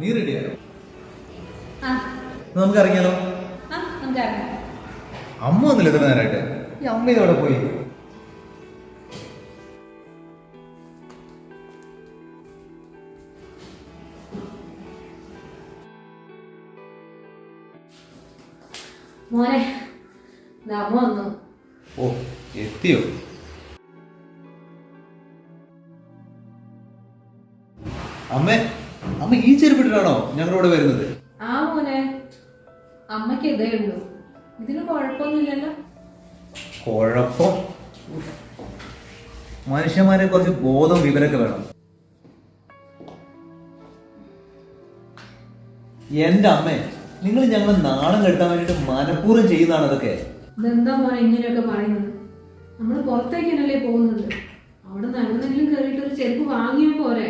നീ റെഡിയായോ നമുക്ക് ഇറങ്ങിയാലോ? അമ്മ വന്നില്ല ഇത്ര നേരമായിട്ട് ഈ അമ്മ ഇതവിടെ പോയി? മോനെ നമ്മ വന്നു. ഓ എത്തിയോ? അമ്മേ അമ്മ ഈ ചെരുപ്പിട്ടിട്ടാണോ ഞങ്ങളോട് വരുന്നത്? ആ മോനെ അമ്മയ്ക്ക് ഇതേ ഉള്ളൂ. ഇതിന് കുഴപ്പമൊന്നുമില്ലല്ലോ. കുഴപ്പം? മനുഷ്യന്മാരെ കുറച്ച് ബോധം വിവരമൊക്കെ വേണം. എന്റെ അമ്മേ നിങ്ങൾ ഞങ്ങളെ നാണം കെട്ടാൻ വേണ്ടിട്ട് മനഃപൂർവം ചെയ്യുന്നതാണ് അതൊക്കെ. ഇതെന്താ മോനെ ഇങ്ങനെയൊക്കെ പറയുന്നത്? നമ്മൾ പുറത്തേക്കല്ലേ പോകുന്നത്? അവിടെ നിന്ന് എവിടെന്നെങ്കിലും കയറിയിട്ട് ഒരു ചെരുപ്പ് വാങ്ങിയാൽ പോരെ.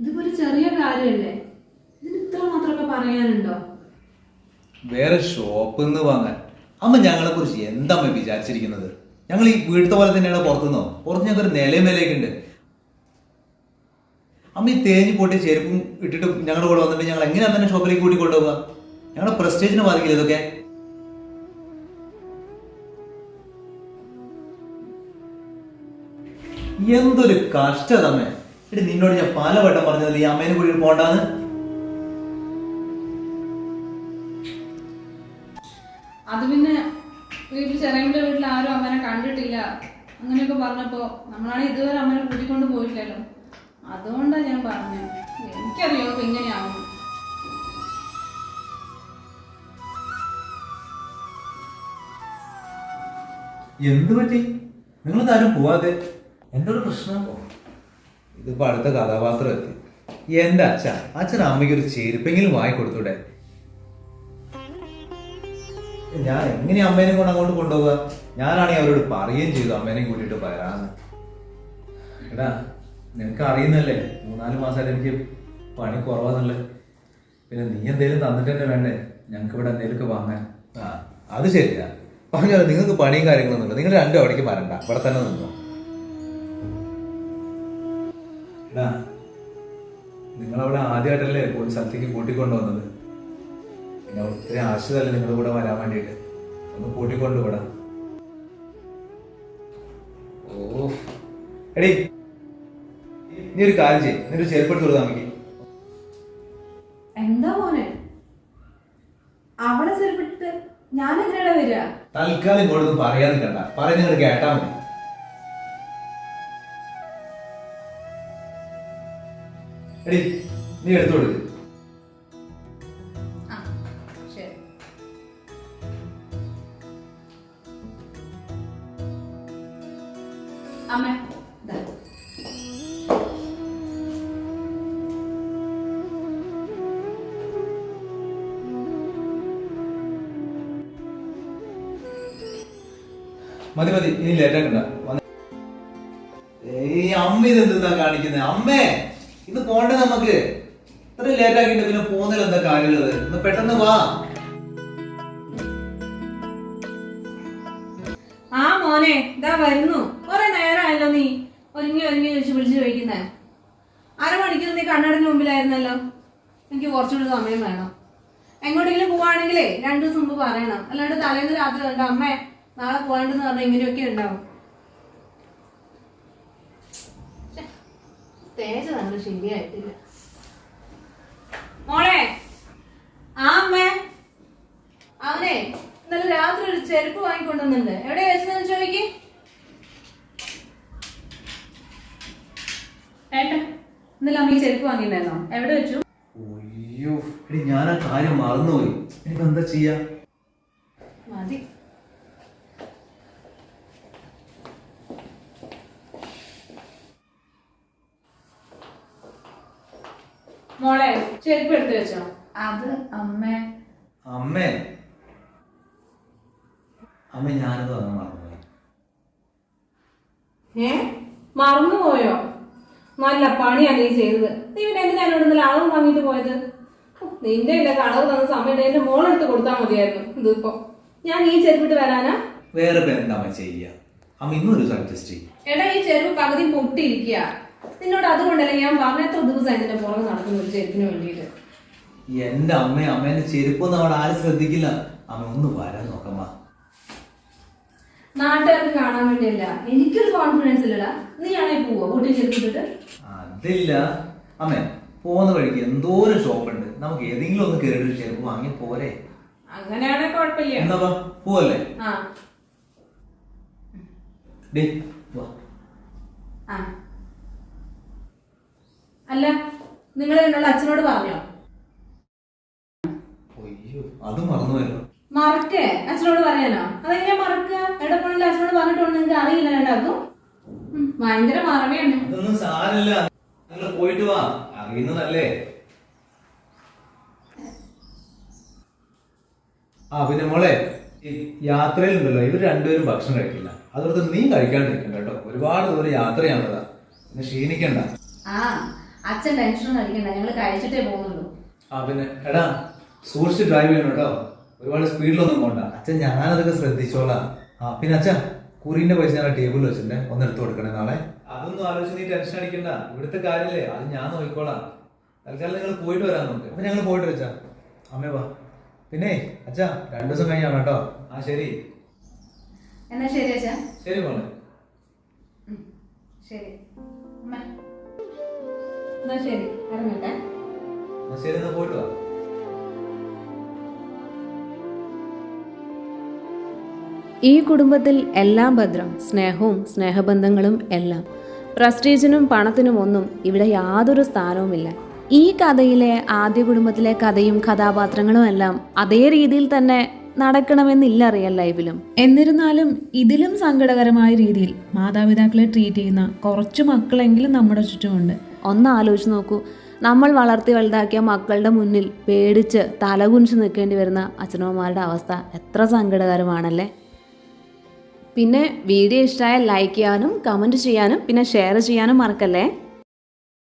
ഇതിപ്പോ ചെറിയ കാര്യല്ലേ? ഇതിന് ഇത്ര മാത്രമൊക്കെ പറയാനുണ്ടോ? വേറെ ഷോപ്പിൽ നിന്ന് വാങ്ങാൻ. അമ്മ ഞങ്ങളെ കുറിച്ച് എന്താ വിചാരിച്ചിരിക്കുന്നത്? ഞങ്ങൾ ഈ വീട്ടിലത്തെ പോലെ തന്നെയാണ് പുറത്തുനിന്നോ? പുറത്ത് ഞങ്ങൾക്ക് ഒരു നിലയും നിലയൊക്കെ അമ്മ ഈ തേഞ്ഞ് പൊട്ടി ചെരുപ്പും ഇട്ടിട്ട് ഞങ്ങളുടെ കൂടെ വന്നിട്ട് ഞങ്ങൾ എങ്ങനെയാ തന്നെ ഷോപ്പിലേക്ക് കൂട്ടി കൊണ്ടുപോകുക ഞങ്ങളുടെ പ്രസ്റ്റേജിന് ബാധിക്കില്ല ഇതൊക്കെ? എന്തൊരു കഷ്ടതമ്മേ. എടി നിന്നോട് ഞാൻ പല വട്ടം പറഞ്ഞതല്ലേ ഈ അമ്മേനെ കൂടി പോണ്ടാന്ന്. അത് പിന്നെ വീട്ടിൽ ചെറിയമ്മയുടെ വീട്ടിൽ ആരും അമ്മനെ കണ്ടിട്ടില്ല. അങ്ങനെയൊക്കെ പറഞ്ഞപ്പോ നമ്മളാണ് ഇതുവരെ അമ്മനെ കൂട്ടിക്കൊണ്ട് പോയിട്ടില്ലല്ലോ. അതുകൊണ്ടാ ഞാൻ പറഞ്ഞത്. എനിക്കറിയോ എങ്ങനെയാവും ഇങ്ങനെയാവും. എന്ത് പറ്റി? നിങ്ങൾ താരും പോവാതെ? എന്റെ ഒരു പ്രശ്നം? ഇതിപ്പോ അടുത്ത കഥാപാത്രം എത്തി. എന്റെ അച്ഛ അച്ഛൻ അമ്മയ്ക്ക് ഒരു ചെരുപ്പെങ്കിലും വായി കൊടുത്തൂടെ? ഞാൻ എങ്ങനെ അമ്മേനെ കൊണ്ട് അങ്ങോട്ട് കൊണ്ടുപോവുക? ഞാനാണെങ്കിൽ അവരോട് പറയുകയും ചെയ്തു അമ്മേനെ കൂട്ടിയിട്ട് വരാന്ന്. എടാ നിനക്ക് അറിയുന്നല്ലേ മൂന്നാൽ മാസമായിട്ട് എനിക്ക് പണി കുറവാന്നുള്ളത് പിന്നെ നീ എന്തേലും തന്നിട്ട് തന്നെ വേണ്ടേ? ഞങ്ങൾക്ക് ഇവിടെ എന്തേലുമൊക്കെ വാങ്ങാൻ. ആ അത് ശരിയാ. പറഞ്ഞാൽ നിങ്ങൾക്ക് പണിയും കാര്യങ്ങളൊന്നുമില്ല. നിങ്ങൾ രണ്ടും അവിടേക്ക് വരണ്ട. ഇവിടെ തന്നെ നിന്നോ. എടാ നിങ്ങളവിടെ ആദ്യമായിട്ടല്ലേ ഒരു സ്ഥലത്തേക്ക് കൂട്ടിക്കൊണ്ടുവന്നത്? പിന്നെ ഒത്തിരി ആശ്രിതല്ലേ നിങ്ങളുടെ കൂടെ വരാൻ വേണ്ടിയിട്ട്? ഒന്ന് കൂട്ടിക്കൊണ്ടുവിടാം ഓ എടീ നീ ഒരു കാര്യം ചെയ്യും. നിന്റെ ചെരുപ്പെടുത്ത് കൊടുത്താൽ നമുക്ക് എന്താ മോനെ? അവളെ ചെറുപ്പിട്ട് ഞാൻ എങ്ങനെയാ വരിക? തൽക്കാലം ഇങ്ങോട്ടൊന്നും പറയാതെ കണ്ട പറയുന്നത് നിങ്ങൾ കേട്ടാ മതി. എടി നീ എടുത്തു കൊടുക്ക്. അമ്മ. മതി മതി. ഇനി ലേറ്റ് ആക്കണ്ട. ഈ അമ്മ ഇത് എന്താ കാണിക്കുന്നത് അമ്മേ! ഇത് പോണ്ടേ നമുക്ക്? ഇത്ര ലേറ്റ് ആക്കിയിട്ട് പിന്നെ പോകുന്നതിൽ എന്താ കാര്യമുള്ളത്? ഒന്ന് പെട്ടെന്ന് വാ. ആ മോനെ ഇതാ വരുന്നു. കുറെ നേരമായല്ലോ നീ. ഒരുങ്ങി ഒരുങ്ങി ചോദിച്ച് വിളിച്ചു ചോദിക്കുന്നേ. അരമണിക്കൂർ നീ കണ്ണടന് മുമ്പിലായിരുന്നല്ലോ. എനിക്ക് കുറച്ചുകൂടി സമയം വേണം. എങ്ങോട്ടെങ്കിലും പോവാണെങ്കിലേ രണ്ടു ദിവസം മുമ്പ് പറയണം. അല്ലാണ്ട് തലേന്ന് രാത്രി കണ്ട അമ്മേ നാളെ പോകണ്ടെന്ന് പറഞ്ഞാൽ ഇങ്ങനെയൊക്കെ ഉണ്ടാവും. തേജ് തന്നെ ശരിയായിട്ടില്ല മോളെ ആ അമ്മേ അവനെ ഇന്നലെ രാത്രി ഒരു ചെരുപ്പ് വാങ്ങിക്കൊണ്ടുവന്നുണ്ട് എവിടെ വെച്ചതെന്ന് ചോദിക്ക്? ഏട്ടാ ഇന്നലെ അമ്മ ഈ ചെരുപ്പ് വാങ്ങിയിട്ടുണ്ടായിരുന്നോ? എവിടെ വെച്ചു? അയ്യോ എടി ഞാൻ ആ കാര്യം മറന്നുപോയി. എനിക്ക് എന്താ ചെയ്യാ മതി മോളെ ചെരുപ്പ് എടുത്തു വെച്ചോ. അത് അമ്മ. അമ്മേ. അമ്മ ഞാനത് വന്ന് മറന്നുപോയി. ഏ? മറന്നുപോയോ? നല്ല പണിയാ നീ ചെയ്തത്. നീ പിന്നെ എന്തിനാ എന്നോട് ഇന്നലെ അളവ് വാങ്ങിട്ട് പോയത്? നിന്റെ എന്റെ അളവ് തന്ന സമയത്ത് എന്റെ മോളെടുത്ത് കൊടുത്താൽ മതിയായിരുന്നു. ഇതിപ്പോ ഞാൻ ഈ ചെരുപ്പിട്ട് വരാനാ? വേറെ എന്താ അമ്മ ചെയ്യുക അമ്മ ഇന്നൊരു സജസ്റ്റ് ചെയ്യും. എടാ ഈ ചെരുപ്പ് പകുതി പൊട്ടിയിരിക്കുക നിന്നോട് അതുകൊണ്ടല്ലേ ഞാൻ പറഞ്ഞ എത്ര ദിവസമായി നിന്റെ പുറകെ നടക്കുന്നു ഒരു ചെരുപ്പിന് വേണ്ടിയിട്ട്? എന്റെ അമ്മ അമ്മേന്റെ ചെരുപ്പൊന്നും അവിടെ ആരും ശ്രദ്ധിക്കില്ല. അമ്മ ഒന്ന് വരാൻ നോക്കമ്മ നാട്ടുകാർക്ക് കാണാൻ വേണ്ടിയല്ല. എനിക്കൊരു കോൺഫിഡൻസ് ഇല്ലടാ. നീ ആണെങ്കിൽ പോവോ കൂട്ടി ചെരുപ്പിട്ടിട്ട് അതില്ല. അമ്മ പോകുന്ന വഴിക്ക് എന്തോരം ഷോപ്പുണ്ട്. നമുക്ക് ഏതെങ്കിലും ഒന്ന് കയറിയിട്ട് ചെരുപ്പ് വാങ്ങി പോരെ. അങ്ങനെയാണെ കുഴപ്പമില്ല. എന്നാ പോവല്ലേ? ആ. ഡേ വാ. ആ. അല്ല നിങ്ങൾ എന്നോട് അച്ഛനോട് പറഞ്ഞോ? അത് മറക്കേ? അച്ഛനോട് പറയാനോ? അതെങ്ങനെയാ മറക്കുക എടപ്പണില്ല അച്ഛനോട് പറഞ്ഞിട്ടുണ്ട് നിങ്ങൾക്ക് അറിയില്ല രണ്ടാക്കും ഭയങ്കര മറവിയാണ്. അതൊന്നും നിങ്ങൾ പോയിട്ട് വാ. അറിയുന്നതല്ലേ? ആ പിന്നെ മോളെ യാത്രയിലുണ്ടല്ലോ ഇവർ രണ്ടുപേരും ഭക്ഷണം കഴിക്കില്ല. അതുകൊണ്ട് നീ കഴിക്കാണ്ടിരിക്കണ്ട കേട്ടോ. ഒരുപാട് ദൂരം യാത്രയാണതാ പിന്നെ ക്ഷീണിക്കണ്ട. ആ അച്ഛൻ ടെൻഷനൊന്നും അടിക്കണ്ട ഞങ്ങൾ കഴിച്ചിട്ടേ പോകുന്നുള്ളൂ. ആ പിന്നെ എടാ സൂക്ഷിച്ച് ഡ്രൈവ് ചെയ്യണം കേട്ടോ. ഒരുപാട് സ്പീഡിലൊന്നും പോണ്ട. അച്ഛൻ ഞാനതൊക്കെ ശ്രദ്ധിച്ചോളാം. ആ പിന്നെ അച്ഛാ കുറിന്റെ പൈസ ഞാൻ ടേബിളിൽ വെച്ചിട്ടുണ്ട്. ഒന്ന് എടുത്തു കൊടുക്കണേ നാളെ. അതൊന്നും ആലോചിച്ച് നീ ടെൻഷൻ അടിക്കണ്ട. ഇവിടുത്തെ കാര്യമല്ലേ അത് ഞാൻ നോക്കിക്കോളാം. തൽക്കാലം നിങ്ങൾ പോയിട്ട് വരാൻ നോക്ക് അപ്പൊ ഞങ്ങൾ പോയിട്ട് വെച്ചാ. അമ്മേ വാ. പിന്നെ അച്ഛാ രണ്ടു ദിവസം കഴിഞ്ഞാണ് കേട്ടോ. ആ ശരി. എന്നാ ശരി അച്ഛാ. ശരി മോളെ. ശരി. അമ്മ എന്നാ ശരി ഇറങ്ങട്ടെ. എന്നാ ശരി എന്നാ പോയിട്ട് വാ. ഈ കുടുംബത്തിൽ എല്ലാം ഭദ്രം സ്നേഹവും സ്നേഹബന്ധങ്ങളും എല്ലാം. പ്രസ്റ്റീജിനും പണത്തിനും ഒന്നും ഇവിടെ യാതൊരു സ്ഥാനവുമില്ല. ഈ കഥയിലെ ആദ്യ കുടുംബത്തിലെ കഥയും കഥാപാത്രങ്ങളും എല്ലാം അതേ രീതിയിൽ തന്നെ നടക്കണമെന്നില്ല റിയൽ ലൈഫിലും എന്നിരുന്നാലും ഇതിലും സങ്കടകരമായ രീതിയിൽ മാതാപിതാക്കളെ ട്രീറ്റ് ചെയ്യുന്ന കുറച്ച് മക്കളെങ്കിലും നമ്മുടെ ചുറ്റുമുണ്ട്. ഒന്ന് ആലോചിച്ച് നോക്കൂ. നമ്മൾ വളർത്തി വലുതാക്കിയ മക്കളുടെ മുന്നിൽ പേടിച്ച് തലകുനിച്ച് നിൽക്കേണ്ടി വരുന്ന അച്ഛനമ്മമാരുടെ അവസ്ഥ എത്ര സങ്കടകരമാണല്ലേ? പിന്നെ വീഡിയോ ഇഷ്ടമായാൽ ലൈക്ക് ചെയ്യാനും കമന്റ് ചെയ്യാനും പിന്നെ ഷെയർ ചെയ്യാനും മറക്കല്ലേ?